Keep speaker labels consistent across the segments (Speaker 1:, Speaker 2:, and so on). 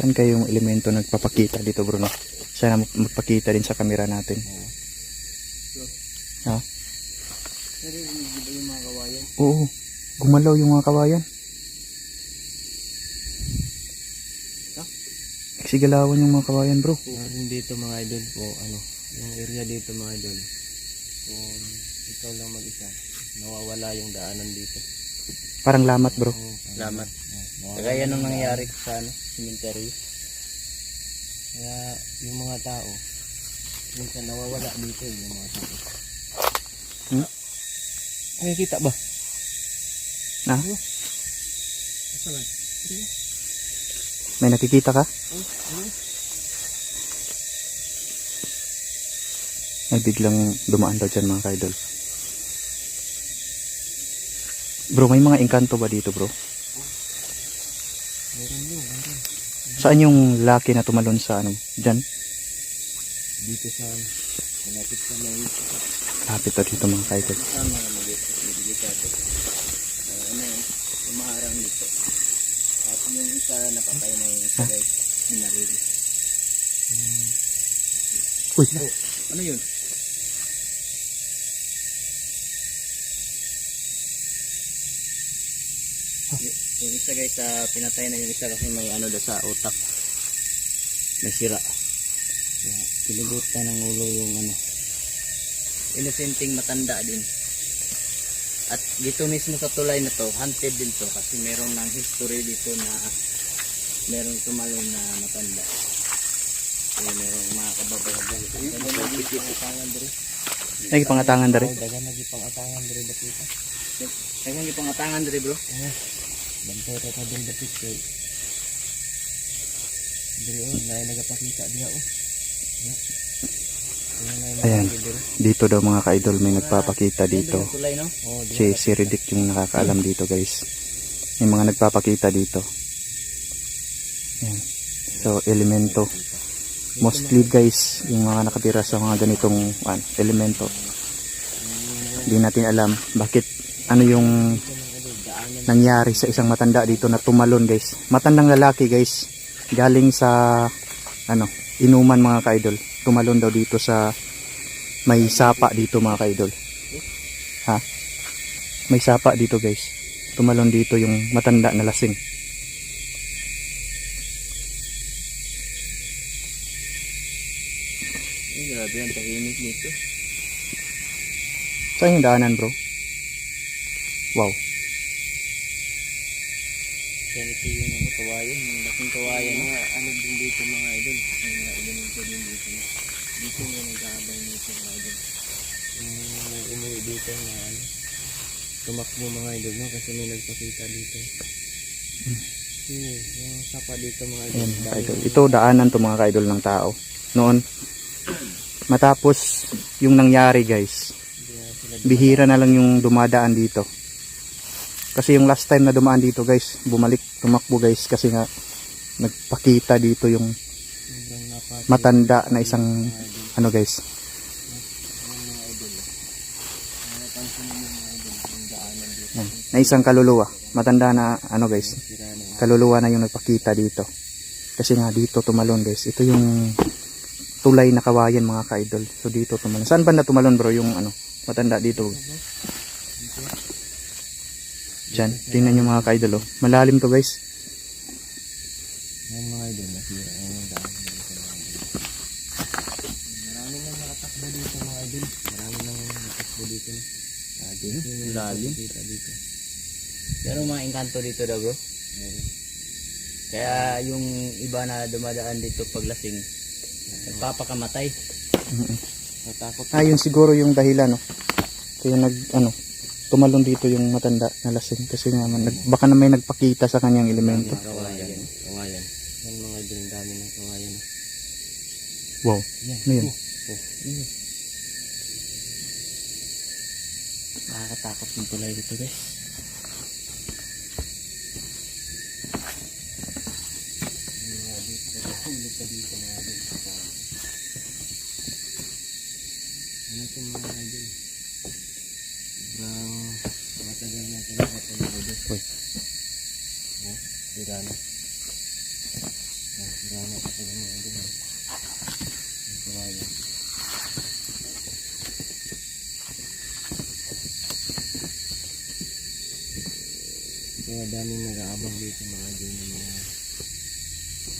Speaker 1: Saan kayong elemento nagpapakita dito bro? No? Sana mag- magpakita din sa camera natin. Ha?
Speaker 2: Narinig ba yung mga kawayan?
Speaker 1: Oo. Gumalaw yung mga kawayan.
Speaker 2: Ha?
Speaker 1: Nagsigalawan yung mga kawayan bro.
Speaker 2: Meron dito mga idol po, ano, yung area dito mga idol. Kung ikaw lang mag-isa, nawawala yung daanan dito.
Speaker 1: Parang lamat bro.
Speaker 2: Salamat. Kagaya nung nangyari sa ano, cemetery. Kaya yung mga tao, minsan nawawala dito yung mga tao.
Speaker 1: Hmm?
Speaker 2: Nakikita ba?
Speaker 1: Na?
Speaker 2: Asalan?
Speaker 1: May nakikita ka? May biglang dumaan daw dyan mga kaidol. Bro, may mga engkanto ba dito bro? Saan yung laki na tumalon sa ano? Dyan?
Speaker 2: Dito sa, malapit sa may
Speaker 1: Lapit na dito mga kaidol.
Speaker 2: Tama na. Uh, ano yun, tumaharang dito. At yung isa napatay na yung isa guys, binarili.
Speaker 1: Uy,
Speaker 2: Ano yun? Yung isa guys, ah, pinatay na yung isa kasi may ano daw sa utak. May sira. Kaya, Pilibutan ng ulo yung ano. Innocenting matanda din. At dito mismo sa tulay na to, haunted din to kasi meron ng history dito na meron tumalon na matanda. Kaya meron mga kababayan lagi pangatangan
Speaker 1: dari.
Speaker 2: Lagi pangatangan. Dagan lagi pangatangan dito bro. Bantay ta ta dito dapit kay. Diri oh, nay nagapakita diha oh. Ya. Ayan,
Speaker 1: Ayan. Dito daw mga kaidol may nagpapakita dito.
Speaker 2: Ayan? Oh,
Speaker 1: Si, si Riddick yung nakakaalam dito guys. May mga nagpapakita dito. Yan. So, elemento. Mostly guys, yung mga nakatira sa mga ganitong ano, elemento. Hindi natin alam bakit ano yung nangyari sa isang matanda dito na tumalon guys. Matandang lalaki guys. Galing sa ano, inuman mga kaidol. Tumalon daw dito sa may sapa dito mga kaidol. Ha? May sapa dito guys. Tumalon dito yung matanda na lasing.
Speaker 2: Grabe ang tahimik nito.
Speaker 1: Saan yung daanan bro? Wow.
Speaker 2: Ito yung ano, kawayan, yung laking kawayan. Mga ano din dito mga idol. May mga elemento din dito. Dito nga nag-aabay nito mga idol. Yung may umuwi dito na ano, tumakbo mga idol no kasi may nagpakita dito. Hmm, yung sapa dito mga idol.
Speaker 1: Ayan, mga kaidol. Ito daanan to mga kaidol ng tao. Noon, matapos yung nangyari guys, bihira na lang yung dumadaan dito. Kasi yung last time na dumaan dito guys, bumalik, tumakbo guys kasi nga nagpakita dito yung matanda na isang ano guys. Na isang kaluluwa. Matanda na ano guys,
Speaker 2: na.
Speaker 1: kaluluwa na yung nagpakita dito. Kasi nga dito tumalon guys. Ito yung tulay na kawayan mga ka-idol. So dito tumalon. Saan banda tumalon bro yung ano? Matanda dito. Diyan. Tingnan nyo mga ka-idol oh. Malalim to guys.
Speaker 2: Yan mga idol, nasira yan yung daan dito mga idol. Marami nang nakatakbo dito mga idol. Marami nang nakatakbo dito. Ah, lalim. Pero mga engkanto dito daw bro. Kaya yung iba na dumadaan dito paglasing, nagpapakamatay. Natakot.
Speaker 1: Ah, yun siguro yung dahilan no. Kaya nag ano, tumalon dito yung matanda na lasing kasi nga man, nag, baka na may nagpakita sa kanyang elemento.
Speaker 2: Kawayan. Kawayan. Yan mga ang dami ng kawayan.
Speaker 1: Wow.
Speaker 2: Yan.
Speaker 1: Ano yan?
Speaker 2: Oh, oh. Nakakatakot yung tulay dito guys. Ano ito mga idol? Sobrang matagal na ito nakapanood. Uy. Oh, tira na. Sirana pa sila mga idol. Ang kawayan. Kaya daming nag-aabang dito mga idol ng mga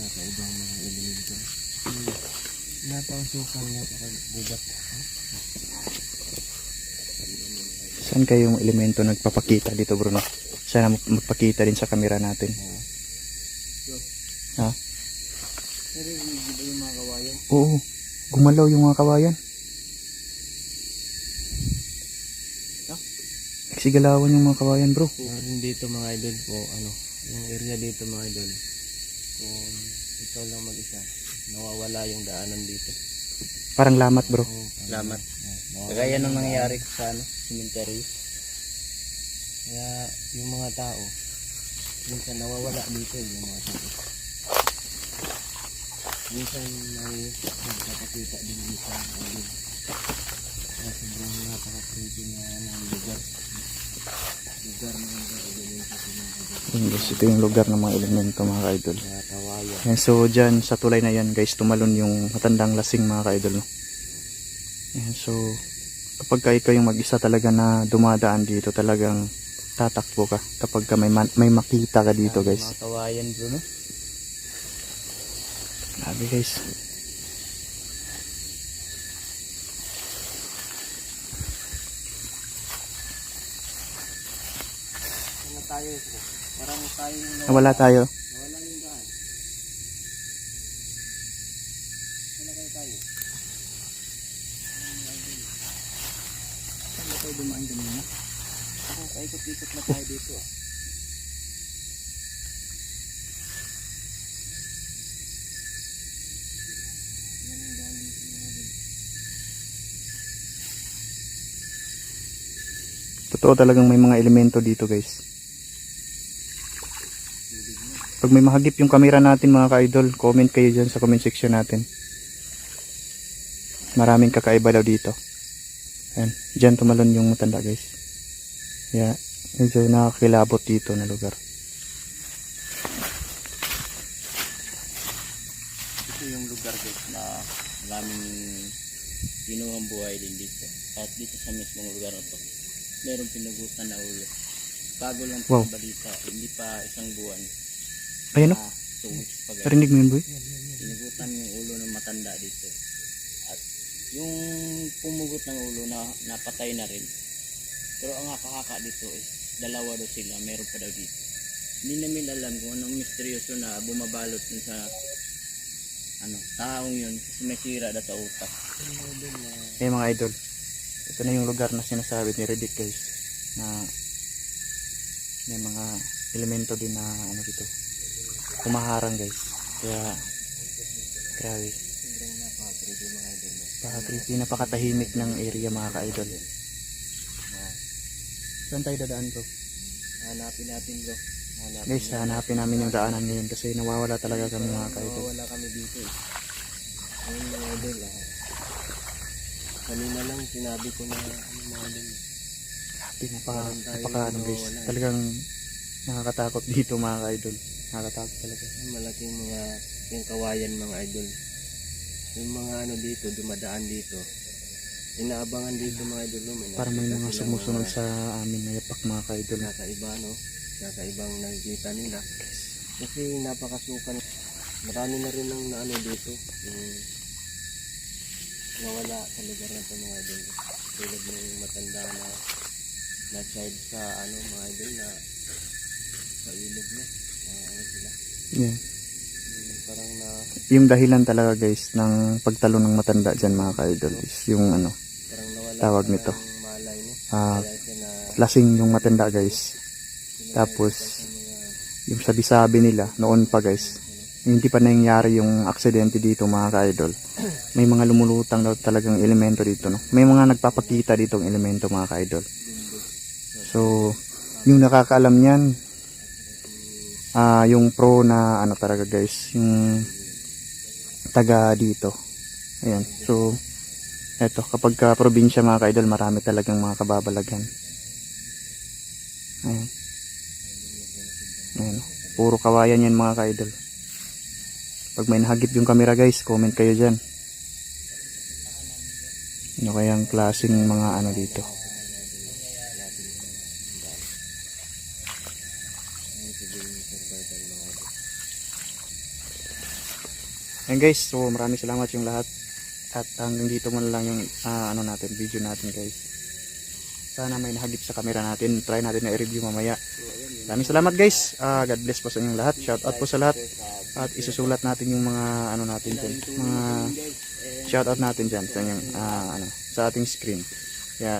Speaker 2: kakaibang mga elemento. Napausukan, napakagubat.
Speaker 1: Saan kayong elemento nagpapakita dito Bruno? Sana mag- magpakita din sa camera natin. Ha?
Speaker 2: Pero hindi ba yung mga kawayan?
Speaker 1: Oo. Gumalaw yung mga kawayan. Nagsigalawan yung mga kawayan bro.
Speaker 2: Meron dito mga idol po, ano, yung area dito mga idol. Kung ikaw lang mag-isa, nawawala yung daanan dito.
Speaker 1: Parang lamat bro.
Speaker 2: Salamat. Kagaya ng nangyayari sa ano, cemetery. Kaya yung mga tao, minsan nawawala dito yung mga tao. Minsan may nagpapakita din dito ang idol. Kaya sobrang napaka-creepy na ng lugar. Lugar ng mga elemento
Speaker 1: guys, ito yung lugar ng mga elemento mga ka-idol.
Speaker 2: Mga kawayan.
Speaker 1: Yan, so dyan sa tulay na yan guys, tumalon yung matandang lasing mga ka-idol. No? So kapag ka ikaw yung mag-isa talaga na dumadaan dito, talagang tatakbo ka kapag ka may, may makita ka dito guys.
Speaker 2: Mga kawayan bro, no?
Speaker 1: Grabe guys.
Speaker 2: Ano tayo? Parang tayo yung
Speaker 1: Nawala tayo.
Speaker 2: Nawala yung daan. Sana kayo tayo? Saan ba tayo dumaan kanina? Ako, paikot-ikot na tayo dito ah. Yan ang daan dito mga idol.
Speaker 1: Totoo talagang may mga elemento dito guys. Pag may mahagip yung camera natin mga ka-idol, comment kayo dyan sa comment section natin. Maraming kakaiba daw dito. Ayan, dyan tumalon yung matanda guys. Kaya, medyo nakakilabot dito na lugar.
Speaker 2: Ito yung lugar guys na maraming pinuhang buhay din dito. At dito sa mismong lugar na to, meron pinugutan na ulo. Bago lang
Speaker 1: Wow.
Speaker 2: wow. balita, hindi pa isang buwan.
Speaker 1: Ayan o,
Speaker 2: Ah, two weeks pa
Speaker 1: narinig mo yun boy?
Speaker 2: Pinugutan yung ulo ng matanda dito. At yung pumugot ng ulo na napatay na rin. Pero ang nakakaka dito is dalawa daw sila, meron pa daw dito. Hindi namin alam kung anong misteryoso na bumabalot dun sa ano, taong yun kasi may sira daw sa utak.
Speaker 1: Eh mga idol, ito na yung lugar na sinasabi ni Redick guys. Na may mga elemento din na ano dito. Kumaharang guys. Kaya, grabe.
Speaker 2: Napaka-creepy
Speaker 1: napakatahimik ng area mga ka-idol. Saan tayo dadaan bro?
Speaker 2: Hanapin natin bro. Hanapin
Speaker 1: Guys, hanapin namin yung daanan ngayon kasi nawawala talaga kami mga ka-idol.
Speaker 2: Wala kami dito eh. Ayun mga idol ah. Kanina lang sinabi ko na ano mga idol.
Speaker 1: Grabe, napaka,
Speaker 2: Parang tayo
Speaker 1: napaka ano guys.
Speaker 2: nawawala eh.
Speaker 1: Talagang nakakatakot dito mga ka-idol. Nakakatakot talaga.
Speaker 2: Malaking mga yung kawayan mga idol. Yung mga ano dito, dumadaan dito. Inaabangan dito mga idol. no? May
Speaker 1: Parang may mga
Speaker 2: silang
Speaker 1: sumusunod sa amin na yapak mga ka-idol.
Speaker 2: Nakaiba no? Nakaibang nakikita nila. Kasi napakasukan. Marami na rin ang naano dito. Yung nawala sa lugar na ito mga idol. Tulad ng matanda na na child sa ano mga idol na sa ilog na. Mga ano sila.
Speaker 1: Yeah.
Speaker 2: Yung parang na
Speaker 1: Yung dahilan talaga guys ng pagtalo ng matanda dyan mga ka-idol is yung ano, Tawag nito.
Speaker 2: malay no.
Speaker 1: ah, lasing yung matanda guys. Tapos, yung sabi-sabi nila noon pa guys, hindi pa nangyari yung aksidente dito mga ka-idol. May mga lumulutang daw talagang elemento dito. No? May mga nagpapakita ditong elemento mga ka-idol. So, yung nakakaalam niyan, ah yung pro na ano talaga guys, yung taga dito. Ayan. So, eto, kapag ka probinsya mga ka-idol, marami talagang mga kababalaghan. Ayan. Ayan. Puro kawayan yan mga ka-idol. Pag may nahagip yung camera guys, comment kayo dyan. Ano kayang klaseng mga ano dito? Ayan guys, so maraming salamat yung lahat. At hanggang dito muna lang yung ah, ano natin, video natin guys. Sana may nahagip sa camera natin. Try natin na i-review mamaya. Maraming salamat guys. Ah, God bless po sa inyong lahat. Shout out po sa lahat. At isusulat natin yung mga ano natin dyan. Mga shout out natin dyan sa, inyong, ah, ano, sa ating screen. Yan.